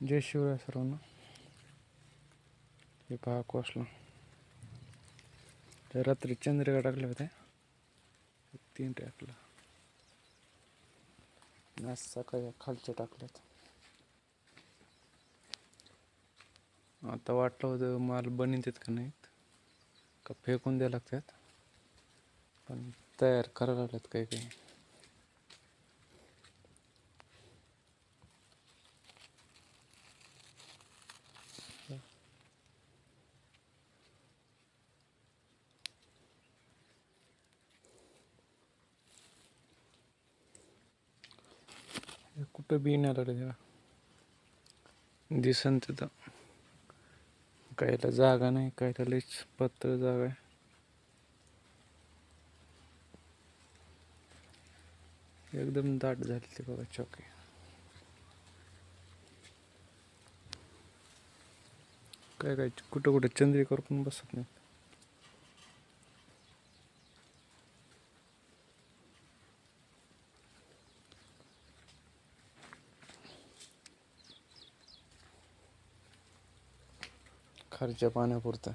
जय शिवराय सर्वांना हे पहा कोसला तर रात्री चंद्रिका टाकल्या होत्या तीन टाकलं आज सकाळी खालच्या टाकल्यात आता वाटलं होतं माल बनवतात का नाहीत का फेकून द्यावं लागतात पण तयार करायला लागल्यात काही काही हे कुठं बी नाही लागलं त्याला दिसन तिथं काहीला जागा नाही काहीला लईच पत्र जागा। आहे एकदम दाट झाली ती बघा चौकी। काय काय कुठं कुठं चंद्रिकावर पण बसत नाही। खालच्या पाण्यापुरतं.